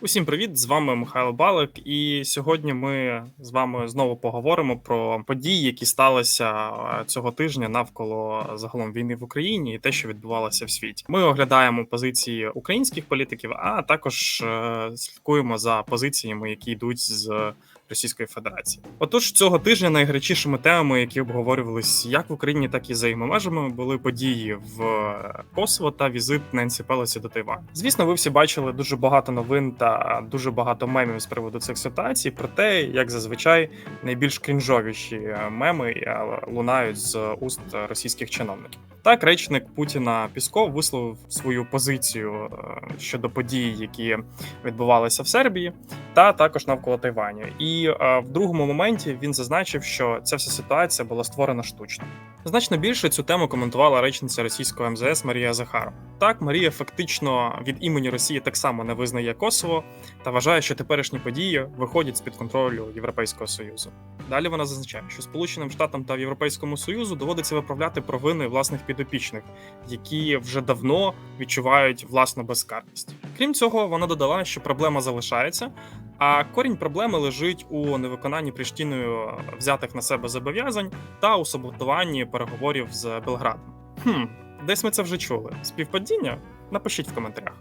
Усім привіт! З вами Михайло Балик, і сьогодні ми з вами знову поговоримо про події, які сталися е, цього тижня навколо загалом війни в Україні і те, що відбувалося в світі. Ми оглядаємо позиції українських політиків, а також е, слідкуємо за позиціями, які йдуть з Російської Федерації. Отож, цього тижня найгарячішими темами, які обговорювались як в Україні, так і за її межами, були події в Косово та візит Ненсі Пелесі до Тайваню. Звісно, ви всі бачили дуже багато новин та дуже багато мемів з приводу цих ситуацій. Проте, як зазвичай, найбільш крінжовіші меми е, лунають з уст російських чиновників. Так, речник Путіна Пісков висловив свою позицію е, щодо подій, які відбувалися в Сербії, та також навколо Тайваню. І е, в другому моменті він зазначив, що ця вся ситуація була створена штучно. Значно більше цю тему коментувала речниця російського МЗС Марія Захарова. Так, Марія фактично від імені Росії так само не визнає Косово та вважає, що теперішні події виходять з під контролю Європейського союзу. Далі вона зазначає, що Сполученим Штатам та Європейському Союзу доводиться виправляти провини власних підопічних, які вже давно відчувають власну безкарність. Крім цього, вона додала, що проблема залишається. А корінь проблеми лежить у невиконанні Пріштіною взятих на себе зобов'язань та у саботуванні переговорів з Белградом. Хм, десь ми це вже чули. Співпадіння? Напишіть в коментарях.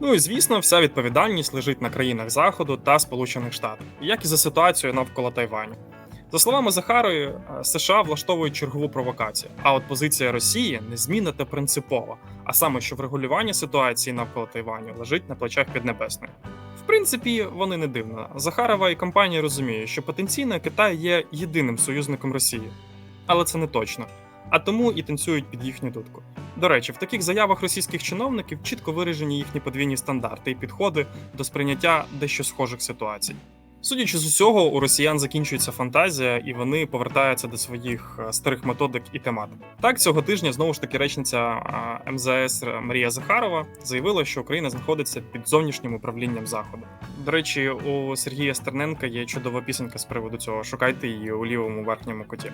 Ну і звісно, вся відповідальність лежить на країнах Заходу та Сполучених Штатів, як і за ситуацією навколо Тайваню. За словами Захарої, США влаштовують чергову провокацію. А от позиція Росії незмінна та принципова, а саме, що врегулювання ситуації навколо Тайваню лежить на плечах Піднебесної. В принципі, вони не дивно. Захарова і компанія розуміють, що потенційно Китай є єдиним союзником Росії, але це не точно. А тому і танцюють під їхню дудку. До речі, в таких заявах російських чиновників чітко виражені їхні подвійні стандарти і підходи до сприйняття дещо схожих ситуацій. Судячи з усього, у росіян закінчується фантазія, і вони повертаються до своїх е, старих методик і тематик. Так, цього тижня знову ж таки речниця МЗС Марія Захарова заявила, що Україна знаходиться під зовнішнім управлінням заходу. До речі, у Сергія Стерненка є чудова пісенька з приводу цього. Шукайте її у лівому верхньому куті.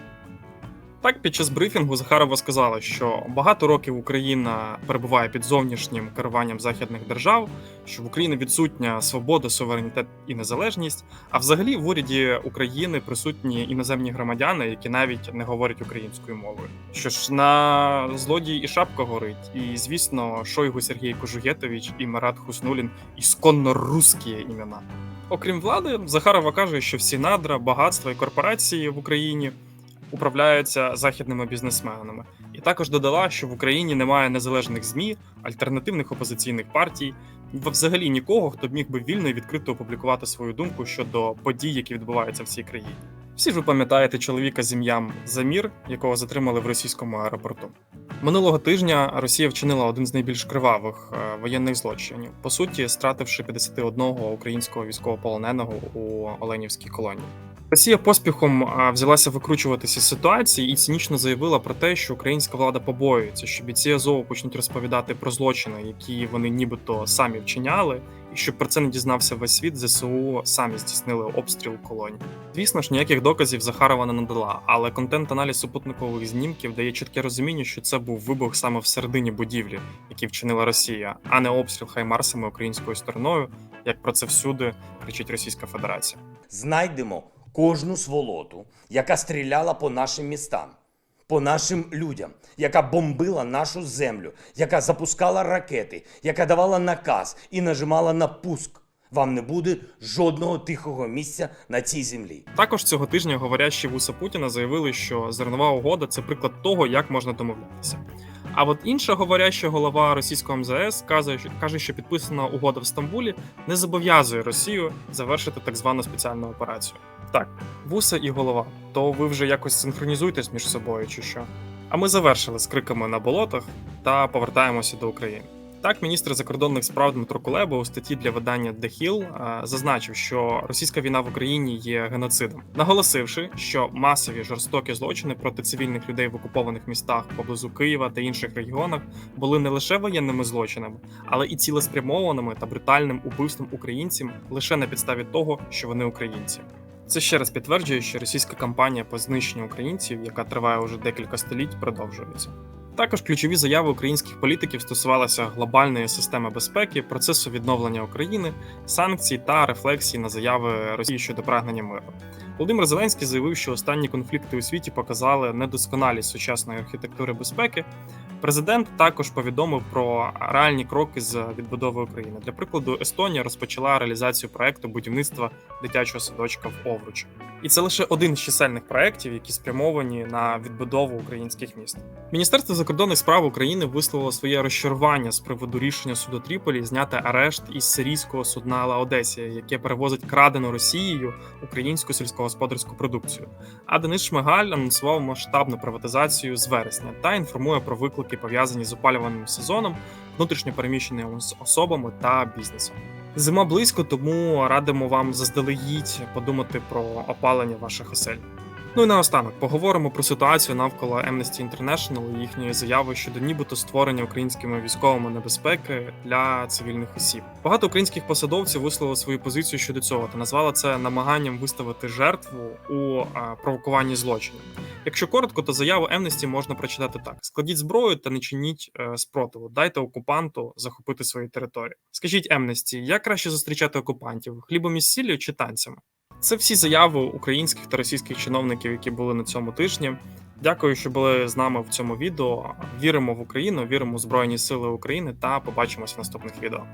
Так, під час брифінгу Захарова сказала, що багато років Україна перебуває під зовнішнім керуванням західних держав, що в Україні відсутня свобода, суверенітет і незалежність. А взагалі в уряді України присутні іноземні громадяни, які навіть не говорять українською мовою. Що ж на злодій і шапка горить, і звісно, Шойгу Сергій Кожугетович і Марат Хуснулін ісконно русські імена. Окрім влади, Захарова каже, що всі надра, багатства і корпорації в Україні управляються західними бізнесменами, і також додала, що в Україні немає незалежних змі, альтернативних опозиційних партій, взагалі нікого, хто б міг би вільно і відкрито опублікувати свою думку щодо подій, які відбуваються в цій країні. Всі ж ви пам'ятаєте чоловіка з ім'ям Замір, якого затримали в російському аеропорту. Минулого тижня Росія вчинила один з найбільш кривавих е, воєнних злочинів, по суті, стративши 51 українського військовополоненого у Оленівській колонії. Росія поспіхом взялася викручуватися з ситуації і цинічно заявила про те, що українська влада побоюється, що бійці Азову почнуть розповідати про злочини, які вони нібито самі вчиняли, і щоб про це не дізнався весь світ, зсу самі здійснили обстріл колонії. Звісно ж, ніяких доказів Захарова не надала, але контент-аналіз супутникових знімків дає чітке розуміння, що це був вибух саме в середині будівлі, який вчинила Росія, а не обстріл хаймарсами українською стороною, як про це всюди кричить Російська Федерація. Знайдемо кожну сволоту, яка стріляла по нашим містам, по нашим людям, яка бомбила нашу землю, яка запускала ракети, яка давала наказ і нажимала на пуск. Вам не буде жодного тихого місця на цій землі. Також цього тижня говорящі вуса Путіна заявили, що зернова угода це приклад того, як можна домовлятися. А от інша говоряща голова російського МЗС каже, що підписана угода в Стамбулі не зобов'язує Росію завершити так звану спеціальну операцію. Так, вуса і голова, то ви вже якось синхронізуєтесь між собою, чи що? А ми завершили з криками на болотах та повертаємося до України. Так, міністр закордонних справ Дмитро Кулеба у статті для видання The Hill зазначив, що російська війна в Україні є геноцидом, наголосивши, що масові жорстокі злочини проти цивільних людей в окупованих містах поблизу Києва та інших регіонах були не лише воєнними злочинами, але і цілеспрямованими та брутальним убивством українців лише на підставі того, що вони українці. Це ще раз підтверджує, що російська кампанія по знищенню українців, яка триває уже декілька століть, продовжується. Також ключові заяви українських політиків стосувалися глобальної системи безпеки, процесу відновлення України, санкцій та рефлексій на заяви Росії щодо прагнення миру. Володимир Зеленський заявив, що останні конфлікти у світі показали недосконалість сучасної архітектури безпеки. Президент також повідомив про реальні кроки з відбудови України. Для прикладу, Естонія розпочала реалізацію проекту будівництва дитячого садочка в Овручі. І це лише один з чисельних проєктів, які спрямовані на відбудову українських міст. Міністерство закордонних справ України висловило своє розчарування з приводу рішення суду Тріполі зняти арешт із сирійського судна Ла Одесія, яке перевозить крадену Росією українську сільськогосподарську продукцію. А Денис Шмигаль анонсував масштабну приватизацію з вересня та інформує про виклики, пов'язані з опалювальним сезоном, внутрішньопереміщеними особами та бізнесом. Зима близько, тому радимо вам заздалегідь подумати про опалення ваших осель. Ну і наостанок поговоримо про ситуацію навколо Amnesty International і їхньої заяви щодо нібито створення українськими військовими небезпеки для цивільних осіб. Багато українських посадовців висловили свою позицію щодо цього та назвали це намаганням виставити жертву у провокуванні злочинів. Якщо коротко, то заяву Amnesty можна прочитати так: складіть зброю та не чиніть е, спротиву, дайте окупанту захопити свої території. Скажіть Amnesty, як краще зустрічати окупантів хлібом із сіллю чи танцями? Це всі заяви українських та російських чиновників, які були на цьому тижні. Дякую, що були з нами в цьому відео. Віримо в Україну, віримо в Збройні Сили України та побачимось в наступних відео.